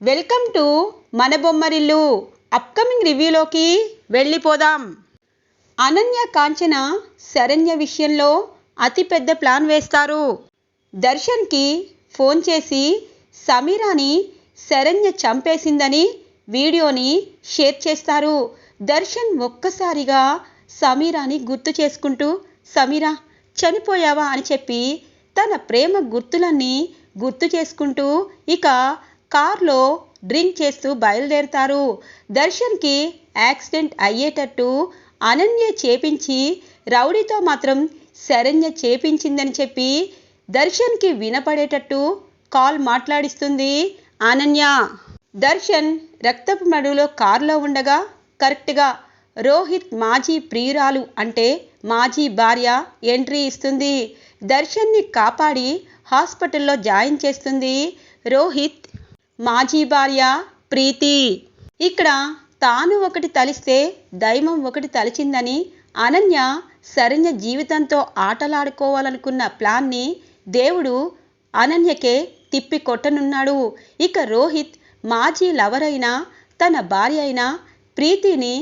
Welcome to మన Bommarillu. Upcoming రివ్యూలోకి వెళ్ళిపోదాం. అనన్య కాంచన శరణ్య విషయంలో అతిపెద్ద ప్లాన్ వేస్తారు. దర్శన్కి ఫోన్ చేసి సమీరాని శరణ్య చంపేసిందని వీడియోని షేర్ చేస్తారు. దర్శన్ ఒక్కసారిగా సమీరాని గుర్తు చేసుకుంటూ సమీరా చనిపోయావా అని చెప్పి తన ప్రేమ గుర్తులన్నీ గుర్తు చేసుకుంటూ ఇక కార్లో డ్రింక్ చేస్తూ బయలుదేరుతారు. దర్శన్కి యాక్సిడెంట్ అయ్యేటట్టు అనన్య చేపించి రౌడీతో మాత్రం శరణ్య చేపించిందని చెప్పి దర్శన్కి వినపడేటట్టు కాల్ మాట్లాడిస్తుంది అనన్య. దర్శన్ రక్తపు మడులో కారులో ఉండగా కరెక్ట్గా రోహిత్ మాజీ ప్రియురాలు అంటే మాజీ భార్య ఎంట్రీ ఇస్తుంది. దర్శన్ని కాపాడి హాస్పిటల్లో జాయిన్ చేస్తుంది రోహిత్. మాజీ భార్య ప్రీతి. ఇక్కడ తాను ఒకటి తలిస్తే దైవం ఒకటి తలిచిందని అనన్య శరణ్య జీవితంతో ఆటలాడుకోవాలనుకున్న ప్లాన్ని దేవుడు అనన్యకే తిప్పి కొట్టనున్నాడు ఇక రోహిత్ మాజీ లవర్ అయిన తన భార్య అయిన ప్రీతిని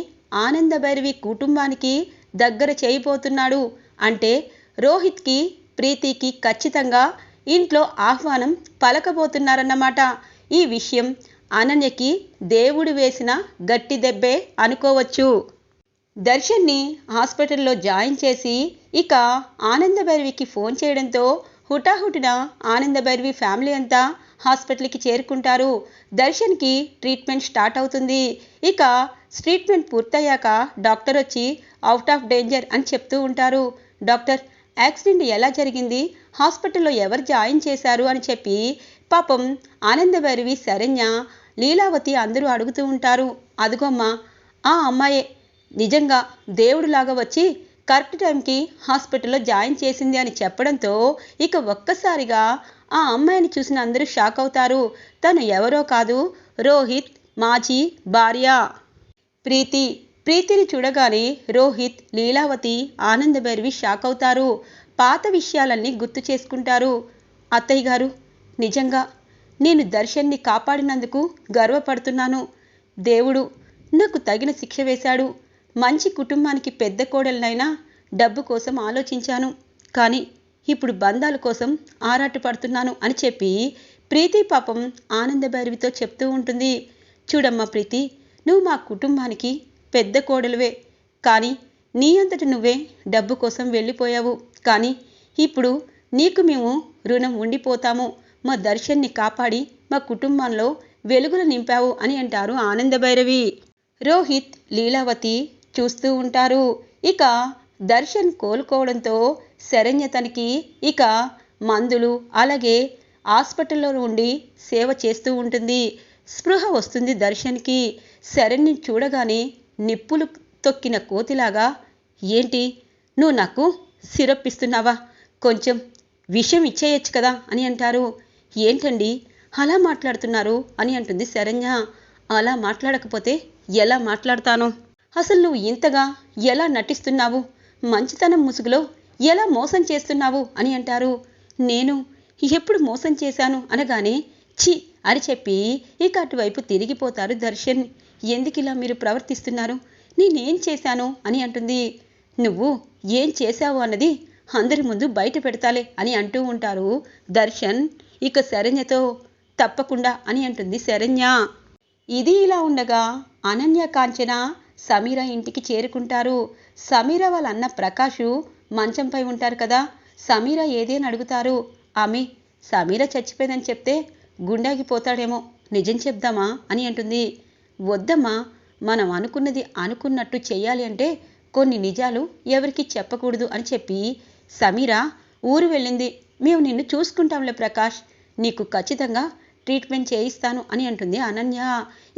ఆనందభైరవి కుటుంబానికి దగ్గర చేయబోతున్నాడు. అంటే రోహిత్కి ప్రీతికి ఖచ్చితంగా ఇంట్లో ఆహ్వానం పలకబోతున్నారన్నమాట. ఈ విషయం అనన్యకి దేవుడు వేసిన గట్టి దెబ్బే అనుకోవచ్చు. దర్శన్ని హాస్పిటల్లో జాయిన్ చేసి ఇక ఆనందభైరవికి ఫోన్ చేయడంతో హుటాహుటిన ఆనందభైరవి ఫ్యామిలీ అంతా హాస్పిటల్కి చేరుకుంటారు. దర్శన్కి ట్రీట్మెంట్ స్టార్ట్ అవుతుంది. ఇక ట్రీట్మెంట్ పూర్తయ్యాక డాక్టర్ వచ్చి అవుట్ ఆఫ్ డేంజర్ అని చెప్తూ ఉంటారు. డాక్టర్ యాక్సిడెంట్ ఎలా జరిగింది? హాస్పిటల్లో ఎవరు జాయిన్ చేశారు? అని చెప్పి పాపం ఆనందభైరవి శరణ్య లీలావతి అందరూ అడుగుతూ ఉంటారు. అదుగమ్మా ఆ అమ్మాయే నిజంగా దేవుడులాగా వచ్చి కరెక్ట్ టైంకి హాస్పిటల్లో జాయిన్ చేసింది అని చెప్పడంతో ఇక ఒక్కసారిగా ఆ అమ్మాయిని చూసిన అందరూ షాక్ అవుతారు. తను ఎవరో కాదు రోహిత్ మాజీ భార్య. ప్రీతి ప్రీతిని చూడగానే రోహిత్ లీలావతి ఆనందభైరవి షాక్ అవుతారు. పాత విషయాలన్నీ గుర్తు చేసుకుంటారు. అత్తయ్య గారు నిజంగా నేను దర్శన్ని కాపాడినందుకు గర్వపడుతున్నాను. దేవుడు నాకు తగిన శిక్ష వేశాడు. మంచి కుటుంబానికి పెద్ద కోడలనైనా డబ్బు కోసం ఆలోచించాను. కానీ ఇప్పుడు బంధాల కోసం ఆరాటపడుతున్నాను అని చెప్పి ప్రీతి పాపం ఆనందభైరవితో చెప్తూ ఉంటుంది. చూడమ్మా ప్రీతి నువ్వు మా కుటుంబానికి పెద్ద కోడలువే. కానీ నీ అంతటి నువ్వే డబ్బు కోసం వెళ్ళిపోయావు. కానీ ఇప్పుడు నీకు మేము రుణం ఉండిపోతాము. మా దర్శన్ని కాపాడి మా కుటుంబంలో వెలుగులు నింపావు అని అంటారు ఆనందభైరవి. రోహిత్ లీలావతి చూస్తూ ఉంటారు. ఇక దర్శన్ కోలుకోవడంతో శరణ్య తనకి ఇక మందులు అలాగే హాస్పిటల్లో ఉండి సేవ చేస్తూ ఉంటుంది. స్పృహ వస్తుంది దర్శన్కి. శరణ్ని చూడగానే నిప్పులు తొక్కిన కోతిలాగా ఏంటి నువ్వు నాకు సిరప్ ఇస్తున్నావా కొంచెం విషం ఇచ్చేయచ్చు కదా అని అంటారు. ఏంటండి? అలా మాట్లాడుతున్నారు? అని అంటుంది శరణ్య. అలా మాట్లాడకపోతే ఎలా మాట్లాడతాను? అసలు నువ్వు ఇంతగా ఎలా నటిస్తున్నావు? మంచితనం ముసుగులో ఎలా మోసం చేస్తున్నావు? అని అంటారు. నేను ఎప్పుడు మోసం చేశాను? అనగానే ఛీ! అని చెప్పి ఇక అటువైపు తిరిగిపోతారు దర్శన్. ఎందుకు ఇలా మీరు ప్రవర్తిస్తున్నారు? నేనేం చేశాను? అని అంటుంది. నువ్వు ఏం చేశావు అన్నది అందరి ముందు బయట పెడతాలే అని అంటూ ఉంటారు దర్శన్. ఇక శరణ్యతో తప్పకుండా అని అంటుంది శరణ్య. ఇది ఇలా ఉండగా అనన్య కాంచన సమీర ఇంటికి చేరుకుంటారు. సమీర వాళ్ళ అన్న ప్రకాషు మంచంపై ఉంటారు కదా. సమీర ఏదేని అడుగుతారు? ఆమె సమీర చచ్చిపోయిందని చెప్తే గుండాగిపోతాడేమో నిజం చెప్దామా అని అంటుంది. వద్దమ్మా మనం అనుకున్నది అనుకున్నట్టు చేయాలి అంటే కొన్ని నిజాలు ఎవరికి చెప్పకూడదు అని చెప్పి సమీర ఊరు వెళ్ళింది. మేము నిన్ను చూసుకుంటాంలే ప్రకాష్. నీకు ఖచ్చితంగా ట్రీట్మెంట్ చేయిస్తాను అని అంటుంది అనన్య.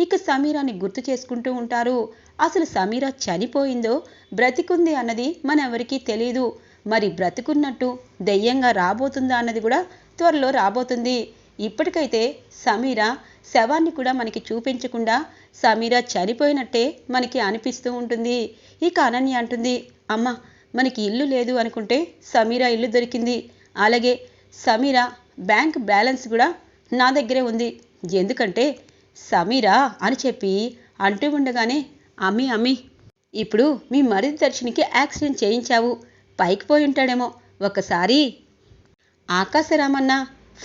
ఇక సమీరాని గుర్తు చేసుకుంటూ ఉంటారు. అసలు సమీరా చనిపోయిందో బ్రతికుంది అన్నది మనెవరికీ తెలియదు మరి బ్రతికున్నట్టు దెయ్యంగా రాబోతుందా అన్నది కూడా త్వరలో రాబోతుంది. ఇప్పటికైతే సమీరా శవాన్ని కూడా మనకి చూపించకుండా సమీరా చనిపోయినట్టే మనకి అనిపిస్తూ ఉంటుంది. ఇక అనన్య అంటుంది అమ్మ మనకి ఇల్లు లేదు అనుకుంటే సమీరా ఇల్లు దొరికింది. అలాగే సమీరా బ్యాంక్ బ్యాలెన్స్ కూడా నా దగ్గరే ఉంది. ఎందుకంటే సమీరా అని చెప్పి అంటూ ఉండగానే అమ్మి అమ్మి ఇప్పుడు మీ మరిది దర్శనికి యాక్సిడెంట్ చేయించావు. పైకి పోయి ఉంటాడేమో. ఒకసారి ఆకాశరామన్న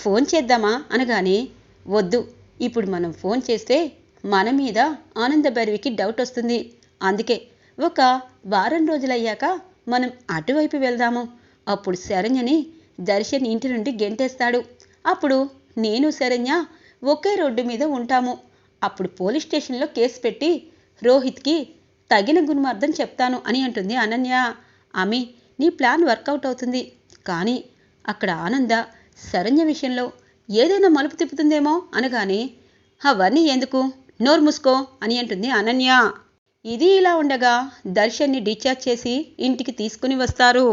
ఫోన్ చేద్దామా అనగానే వద్దు ఇప్పుడు మనం ఫోన్ చేస్తే మన మీద ఆనందభైరవికి డౌట్ వస్తుంది. అందుకే ఒక వారం రోజులయ్యాక మనం అటువైపు వెళ్దాము. అప్పుడు శరణ్యని దర్శన్ ఇంటి నుండి గెంటేస్తాడు. అప్పుడు నేను శరణ్య ఒకే రోడ్డు మీద ఉంటాము. అప్పుడు పోలీస్ స్టేషన్లో కేసు పెట్టి రోహిత్కి తగిన గుణమార్థం చెప్తాను అని అంటుంది అనన్య. ఆమె నీ ప్లాన్ వర్కౌట్ అవుతుంది. కానీ అక్కడ ఆనంద శరణ్య విషయంలో ఏదైనా మలుపు తిప్పుతుందేమో అనగానే అవన్నీ ఎందుకు? నోరు మూసుకో అని అంటుంది అనన్య. ఇది ఇలా ఉండగా దర్శన్ని డిశ్చార్జ్ చేసి ఇంటికి తీసుకుని వస్తారు.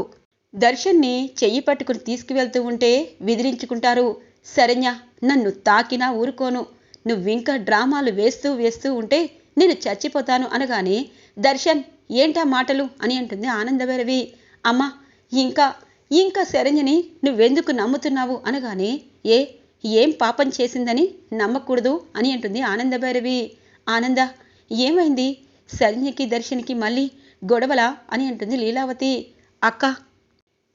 దర్శన్ని చెయ్యి పట్టుకుని తీసుకువెళ్తూ ఉంటే విదిలించుకుంటారు. శరణ్య నన్ను తాకినా ఊరుకోను. నువ్వింకా డ్రామాలు వేస్తూ వేస్తూ ఉంటే నేను చచ్చిపోతాను అనగానే దర్శన్ ఏంటా మాటలు? అని అంటుంది ఆనందభైరవి. అమ్మా ఇంకా ఇంకా శరణ్యని నువ్వెందుకు నమ్ముతున్నావు? అనగానే ఏ ఏం పాపం చేసిందని నమ్మకూడదు అని అంటుంది ఆనందభైరవి. ఆనంద ఏమైంది? శరణ్యకి దర్శన్కి మళ్ళీ గొడవల? అని అంటుంది లీలావతి. అక్క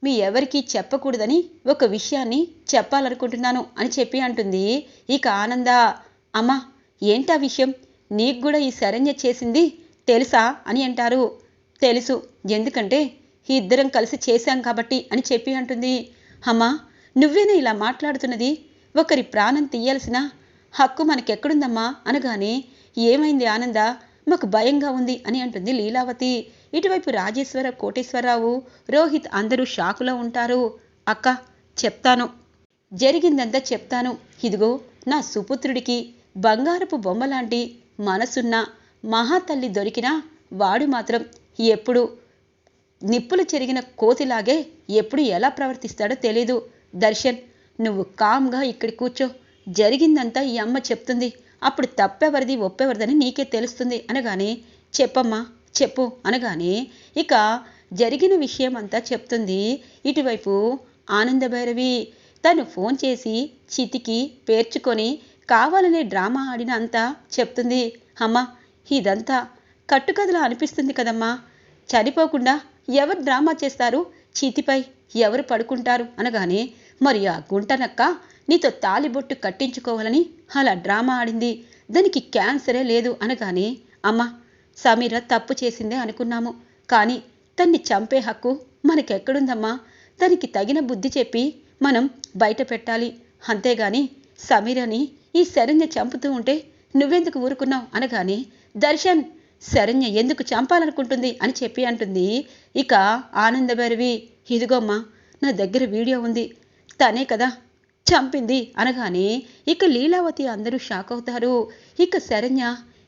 మీ ఎవరికీ చెప్పకూడదని ఒక విషయాన్ని చెప్పాలనుకుంటున్నాను అని చెప్పి అంటుంది. ఇక ఆనంద అమ్మా ఏంటా విషయం? నీకు కూడా ఈ శరణ్య చేసింది తెలుసా అని అంటారు. తెలుసు ఎందుకంటే ఇద్దరం కలిసి చేశాం కాబట్టి అని చెప్పి అంటుంది. అమ్మా నువ్వేనా ఇలా మాట్లాడుతున్నది? ఒకరి ప్రాణం తీయాల్సిన హక్కు మనకెక్కడుందమ్మా అనగానే ఏమైంది ఆనంద? మాకు భయంగా ఉంది అని అంటుంది లీలావతి. ఇటువైపు రాజేశ్వర కోటేశ్వరరావు రోహిత్ అందరూ షాకులో ఉంటారు. అక్క చెప్తాను. జరిగిందంతా చెప్తాను. ఇదిగో నా సుపుత్రుడికి బంగారపు బొమ్మలాంటి మనసున్న మహాతల్లి దొరికినా వాడు మాత్రం ఎప్పుడు నిప్పులు చెరిగిన కోతిలాగే ఎప్పుడు ఎలా ప్రవర్తిస్తాడో తెలీదు. దర్శన్ నువ్వు కామ్గా ఇక్కడ కూర్చో. జరిగిందంతా ఈ అమ్మ చెప్తుంది. అప్పుడు తప్పెవరిది ఒప్పెవరిదని నీకే తెలుస్తుంది. అనగానే చెప్పమ్మా చెప్పు. అనగానే ఇక జరిగిన విషయం అంతా చెప్తుంది. ఇటువైపు ఆనందభైరవి తను ఫోన్ చేసి చితికి పేర్చుకొని కావాలనే డ్రామా ఆడిన అంతా చెప్తుంది. అమ్మా ఇదంతా కట్టుకథలా అనిపిస్తుంది కదమ్మా. చనిపోకుండా ఎవరు డ్రామా చేస్తారు? చీతిపై ఎవరు పడుకుంటారు? అనగానే మరి ఆ గుంటనక్క నీతో తాలిబొట్టు కట్టించుకోవాలని అలా డ్రామా ఆడింది. దానికి క్యాన్సరే లేదు అనగానే అమ్మా సమీర తప్పు చేసిందే అనుకున్నాము. కానీ తన్ని చంపే హక్కు మనకెక్కడుందమ్మా? తనకి తగిన బుద్ధి చెప్పి మనం బయట పెట్టాలి. అంతేగాని సమీరని ఈ శరణ్య చంపుతూ ఉంటే నువ్వెందుకు ఊరుకున్నావు అనగానే దర్శన్ శరణ్య ఎందుకు చంపాలనుకుంటుంది అని చెప్పి అంటుంది. ఇక ఆనందభైరవి ఇదిగోమ్మా నా దగ్గర వీడియో ఉంది. తనే కదా చంపింది అనగానే ఇక లీలావతి అందరూ షాక్ అవుతారు. ఇక శరణ్య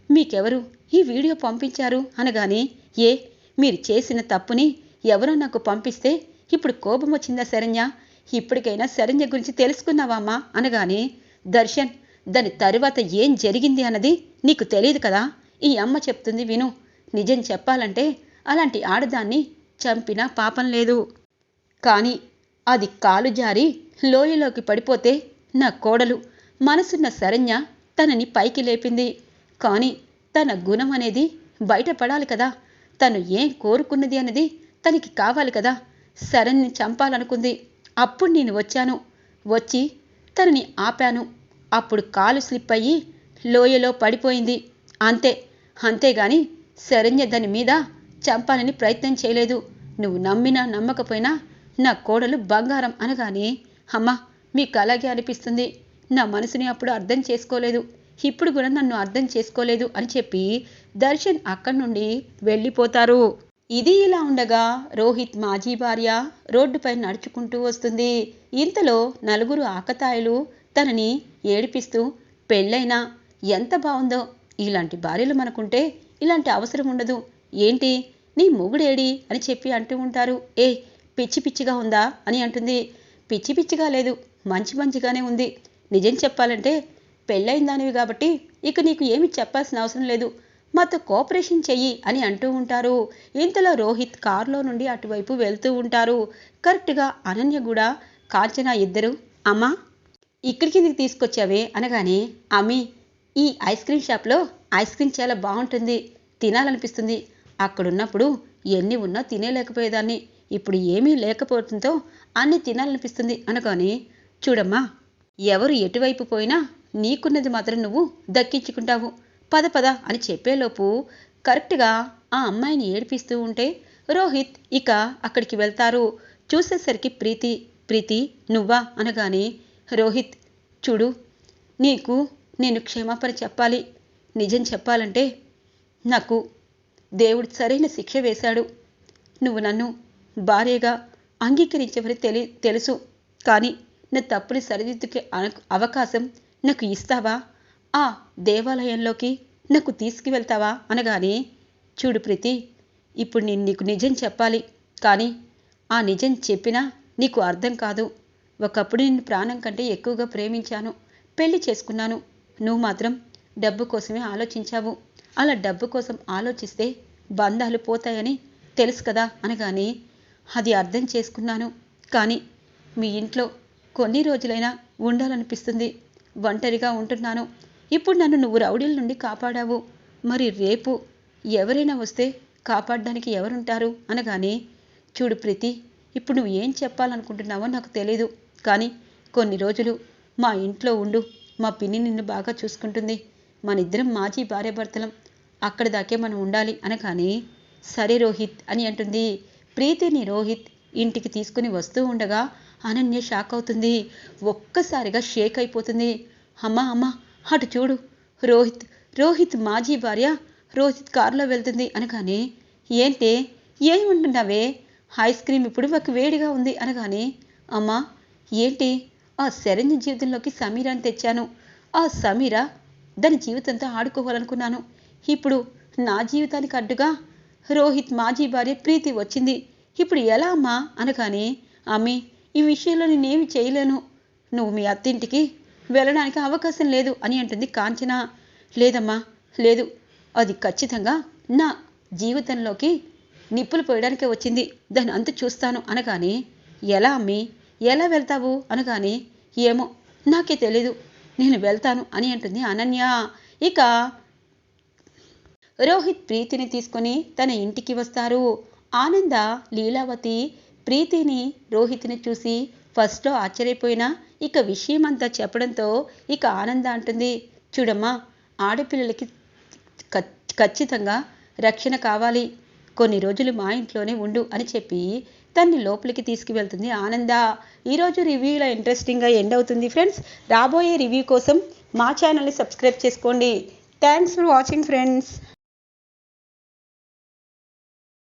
మీకెవరు? ఈ వీడియో పంపించారు? అనగానే ఏ మీరు చేసిన తప్పుని ఎవరో నాకు పంపిస్తే ఇప్పుడు కోపం వచ్చిందా శరణ్య? ఇప్పటికైనా శరణ్య గురించి తెలుసుకున్నావామ్మా అనగానే దర్శన్ దాని తరువాత ఏం జరిగింది అన్నది నీకు తెలియదు కదా? ఈ అమ్మ చెప్తుంది విను. నిజం చెప్పాలంటే అలాంటి ఆడదాన్ని చంపినా పాపం లేదు. కానీ అది కాలు జారి లోయలోకి పడిపోతే నా కోడలు మనసున్న శరణ్య తనని పైకి లేపింది. కానీ తన గుణం అనేది బయటపడాలి కదా. తను ఏం కోరుకున్నది అనేది తనకి కావాలి కదా. శరణ్ని చంపాలనుకుంది. అప్పుడు నేను వచ్చాను. వచ్చి తనని ఆపాను. అప్పుడు కాలు స్లిప్ అయ్యి లోయలో పడిపోయింది. అంతే అంతేగాని శరణ్య దాని మీద చంపాలని ప్రయత్నం చేయలేదు. నువ్వు నమ్మినా నమ్మకపోయినా నా కోడలు బంగారం అనగానే అమ్మ మీకు అలాగే అనిపిస్తుంది. నా మనసుని అప్పుడు అర్థం చేసుకోలేదు. ఇప్పుడు కూడా నన్ను అర్థం చేసుకోలేదు అని చెప్పి దర్శన్ అక్కడి నుండి వెళ్ళిపోతారు. ఇది ఇలా ఉండగా రోహిత్ మాజీ భార్య రోడ్డుపై నడుచుకుంటూ వస్తుంది. ఇంతలో నలుగురు ఆకతాయిలు తనని ఏడిపిస్తూ పెళ్ళైనా ఎంత బాగుందో ఇలాంటి భార్యలు మనకుంటే ఇలాంటి అవసరం ఉండదు. ఏంటి? నీ మొగుడేడి? అని చెప్పి అంటూ ఉంటారు. ఏ పిచ్చి పిచ్చిగా ఉందా అని అంటుంది. పిచ్చి పిచ్చిగా లేదు మంచి మంచిగానే ఉంది. నిజం చెప్పాలంటే పెళ్ళైన దానివి కాబట్టి ఇక నీకు ఏమి చెప్పాల్సిన అవసరం లేదు. మాతో కోఆపరేషన్ చెయ్యి అని అంటూ ఉంటారు. ఇంతలో రోహిత్ కారులో నుండి అటువైపు వెళ్తూ ఉంటారు. కరెక్ట్గా అనన్య కూడా కాంచన ఇద్దరు అమ్మా ఇక్కడికి నీకు తీసుకొచ్చావే అనగానే అమ్మి ఈ ఐస్ క్రీమ్ షాప్లో ఐస్ క్రీమ్ చాలా బాగుంటుంది తినాలనిపిస్తుంది. అక్కడున్నప్పుడు ఎన్ని ఉన్నా తినేలేకపోయేదాన్ని. ఇప్పుడు ఏమీ లేకపోవడంతో అన్ని తినాలనిపిస్తుంది అనగానే చూడమ్మా ఎవరు ఎటువైపు పోయినా నీకున్నది మాత్రం నువ్వు దక్కించుకుంటావు. పద పద అని చెప్పేలోపు కరెక్ట్గా ఆ అమ్మాయిని ఏడిపిస్తూ ఉంటే రోహిత్ ఇక అక్కడికి వెళ్తారు. చూసేసరికి ప్రీతి ప్రీతి నువ్వా? అనగానే రోహిత్ చూడు నీకు నేను క్షమాపణ చెప్పాలి. నిజం చెప్పాలంటే నాకు దేవుడు సరైన శిక్ష వేశాడు. నువ్వు నన్ను భార్యగా అంగీకరించవని తెలి తెలుసు. కానీ నా తప్పుని సరిదిద్దుకే అన- అవకాశం నాకు ఇస్తావా? ఆ దేవాలయంలోకి నాకు తీసుకువెళ్తావా? అనగానే చూడు ప్రీతి ఇప్పుడు నేను నీకు నిజం చెప్పాలి. కానీ ఆ నిజం చెప్పినా నీకు అర్థం కాదు. ఒకప్పుడు నిన్ను ప్రాణం కంటే ఎక్కువగా ప్రేమించాను. పెళ్ళి చేసుకున్నాను. నువ్వు మాత్రం డబ్బు కోసమే ఆలోచించావు. అలా డబ్బు కోసం ఆలోచిస్తే బంధాలు పోతాయని తెలుసు కదా? అనగానే అది అర్థం చేసుకున్నాను. కానీ మీ ఇంట్లో కొన్ని రోజులైనా ఉండాలనిపిస్తుంది. ఒంటరిగా ఉంటున్నాను. ఇప్పుడు నన్ను నువ్వు రౌడీల నుండి కాపాడావు. మరి రేపు ఎవరైనా వస్తే కాపాడడానికి ఎవరుంటారు? అనగానే చూడు ప్రీతి ఇప్పుడు నువ్వు ఏం చెప్పాలనుకుంటున్నావో నాకు తెలీదు. కానీ కొన్ని రోజులు మా ఇంట్లో ఉండు. మా పిన్ని నిన్ను బాగా చూసుకుంటుంది. మనిద్దరం మాజీ భార్యాభర్తలం. అక్కడి దాకే మనం ఉండాలి. అనగానే సరే రోహిత్ అని అంటుంది. ప్రీతిని రోహిత్ ఇంటికి తీసుకుని వస్తూ ఉండగా అనన్య షాక్ అవుతుంది. ఒక్కసారిగా షేక్ అయిపోతుంది. అమ్మా అమ్మా అటు చూడు. రోహిత్ రోహిత్ మాజీ భార్య రోహిత్ కారులో వెళ్తుంది అనగానే ఏంటే ఏముంటున్నావే ఐస్ క్రీమ్ ఇప్పుడు ఒక వేడిగా ఉంది అనగానే అమ్మా ఏంటి? ఆ శరణ్య జీవితంలోకి సమీరాని తెచ్చాను. ఆ సమీర దాని జీవితంతో ఆడుకోవాలనుకున్నాను. ఇప్పుడు నా జీవితానికి అడ్డుగా రోహిత్ మాజీ భార్య ప్రీతి వచ్చింది. ఇప్పుడు ఎలా అమ్మా? అనగానే అమ్మి ఈ విషయంలో నేనేమి చేయలేను. నువ్వు మీ అత్తింటికి వెళ్ళడానికి అవకాశం లేదు అని అంటుంది కాంచన. లేదమ్మా లేదు. అది ఖచ్చితంగా నా జీవితంలోకి నిప్పులు పోయడానికే వచ్చింది. దాని అంత చూస్తాను అనగానే ఎలా అమ్మి? ఎలా వెళ్తావు? అనగానే ఏమో నాకే తెలీదు. నేను వెళ్తాను అని అంటుంది అనన్య. ఇక రోహిత్ ప్రీతిని తీసుకొని తన ఇంటికి వస్తారు. ఆనంద లీలావతి ప్రీతిని రోహిత్ని చూసి ఫస్ట్లో ఆశ్చర్యపోయినా ఇక విషయమంతా చెప్పడంతో ఇక ఆనంద అంటుంది చూడమ్మా ఆడపిల్లలకి ఖచ్చితంగా రక్షణ కావాలి. కొన్ని రోజులు మా ఇంట్లోనే ఉండు అని చెప్పి తన్ని లోపలికి తీసుకువెళ్తుంది ఆనంద. ఈరోజు రివ్యూలో ఇంట్రెస్టింగ్గా ఎండ్ అవుతుంది ఫ్రెండ్స్. రాబోయే రివ్యూ కోసం మా ఛానల్ని సబ్స్క్రైబ్ చేసుకోండి. Thanks for watching friends.